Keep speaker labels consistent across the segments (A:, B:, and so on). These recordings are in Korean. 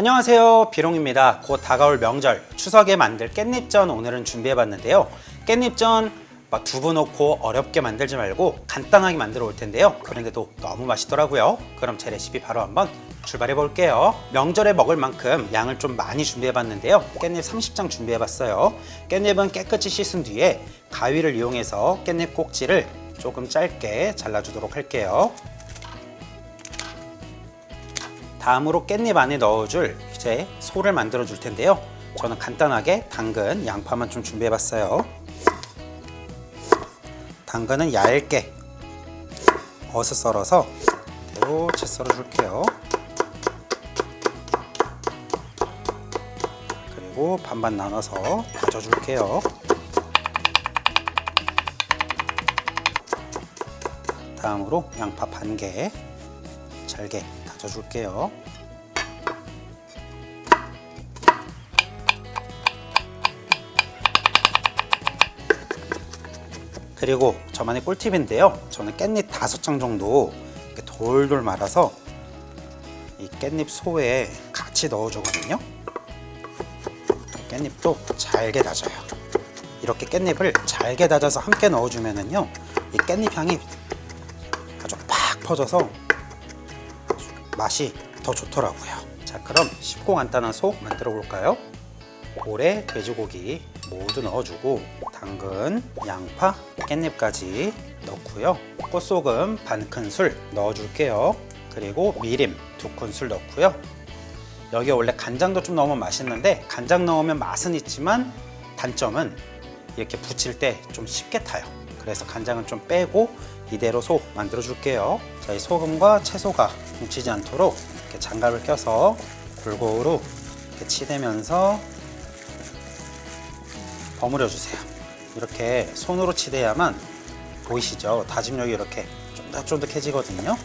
A: 안녕하세요. 비롱입니다. 곧 다가올 명절. 추석에 만들 깻잎전 오늘은 준비해봤는데요. 깻잎전 막 두부 넣고 어렵게 만들지 말고 간단하게 만들어 올 텐데요. 그런데도 너무 맛있더라고요. 그럼 제 레시피 바로 한번 출발해 볼게요. 명절에 먹을 만큼 양을 좀 많이 준비해 봤는데요. 깻잎 30장 준비해 봤어요. 깻잎은 깨끗이 씻은 뒤에 가위를 이용해서 깻잎 꼭지를 조금 짧게 잘라주도록 할게요 다음으로 깻잎 안에 넣어줄 이제 소를 만들어 줄 텐데요. 저는 간단하게 당근, 양파만 좀 준비해 봤어요. 당근은 얇게 어슷 썰어서 그대로 채 썰어 줄게요. 그리고 반반 나눠서 다져 줄게요. 다음으로 양파 반 개 잘게 다져 줄게요. 그리고 저만의 꿀팁인데요. 저는 깻잎 다섯 장 정도 이렇게 돌돌 말아서 이 깻잎 소에 같이 넣어주거든요. 깻잎도 잘게 다져요. 이렇게 깻잎을 잘게 다져서 함께 넣어주면은요, 이 깻잎 향이 아주 팍 퍼져서 맛이 더 좋더라고요. 자, 그럼 쉽고 간단한 소 만들어 볼까요? 볼에 돼지고기 모두 넣어주고 당근, 양파, 깻잎까지 넣고요. 꽃소금 반 큰술 넣어줄게요. 그리고 미림 두 큰술 넣고요. 여기 원래 간장도 좀 넣으면 맛있는데 간장 넣으면 맛은 있지만 단점은 이렇게 부칠 때 좀 쉽게 타요. 그래서 간장은 좀 빼고 이대로 소 만들어 줄게요. 자, 이 소금과 채소가 뭉치지 않도록 이렇게 장갑을 껴서 골고루 이렇게 치대면서 버무려 주세요. 이렇게 손으로 치대야만 보이시죠? 다짐력이 이렇게 쫀득쫀득해지거든요.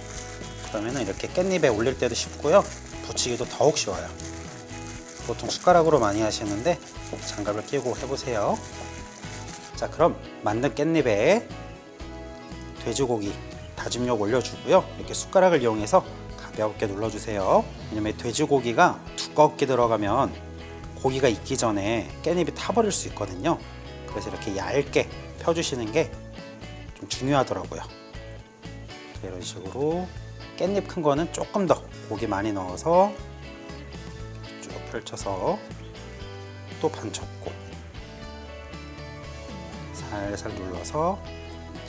A: 그러면 이렇게 깻잎에 올릴 때도 쉽고요. 붙이기도 더욱 쉬워요. 보통 숟가락으로 많이 하시는데 장갑을 끼고 해보세요. 자, 그럼 만든 깻잎에 돼지고기 다짐력 올려주고요. 이렇게 숟가락을 이용해서 가볍게 눌러주세요. 왜냐면 돼지고기가 두껍게 들어가면 고기가 익기 전에 깻잎이 타버릴 수 있거든요. 그래서 이렇게 얇게 펴주시는 게 좀 중요하더라고요. 이런 식으로 깻잎 큰 거는 조금 더 고기 많이 넣어서 쭉 펼쳐서 또 반 접고 살살 눌러서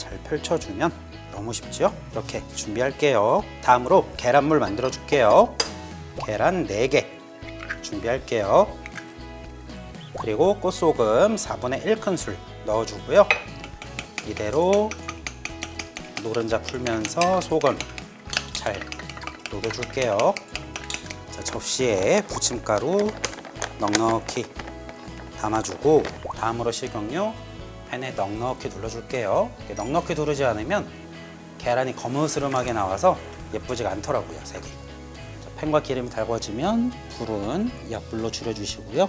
A: 잘 펼쳐주면 너무 쉽죠? 이렇게 준비할게요. 다음으로 계란물 만들어 줄게요. 계란 4개 준비할게요. 그리고 꽃소금 4분의 1큰술 넣어주고요. 이대로 노른자 풀면서 소금 잘 녹여줄게요. 자, 접시에 부침가루 넉넉히 담아주고 다음으로 식용유 팬에 넉넉히 둘러줄게요. 이렇게 넉넉히 두르지 않으면 계란이 거무스름하게 나와서 예쁘지가 않더라고요, 색이. 자, 팬과 기름이 달궈지면 불은 약불로 줄여주시고요.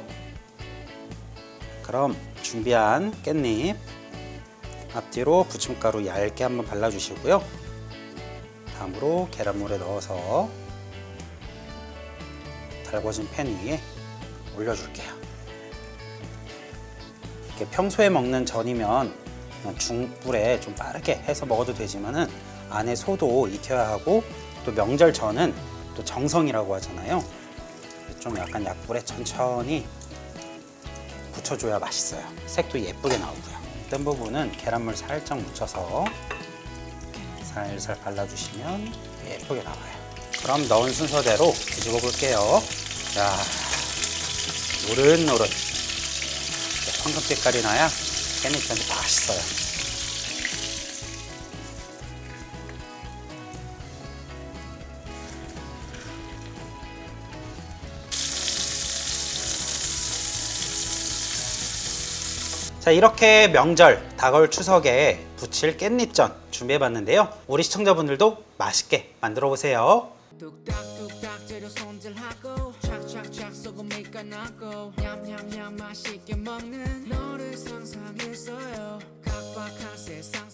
A: 그럼 준비한 깻잎 앞뒤로 부침가루 얇게 한번 발라주시고요. 다음으로 계란물에 넣어서 달궈진 팬 위에 올려줄게요. 평소에 먹는 전이면 중불에 좀 빠르게 해서 먹어도 되지만은 안에 소도 익혀야 하고 또 명절 전은 또 정성이라고 하잖아요. 좀 약간 약불에 천천히 붙여줘야 맛있어요. 색도 예쁘게 나오고요. 뜬 부분은 계란물 살짝 묻혀서 살살 발라주시면 예쁘게 나와요. 그럼 넣은 순서대로 뒤집어 볼게요. 자, 노릇노릇. 황금 색깔이 나야? 깻잎전이 맛있어요. 자 이렇게 명절 다가올 추석에 부칠 깻잎전 준비해 봤는데요. 우리 시청자분들도 맛있게 만들어 보세요.
B: 뚝딱뚝딱 재료 손질하고 착착착 소금이 까나고 냠냠냠 맛있게 먹는 너를 상상했어요. 각박한 세상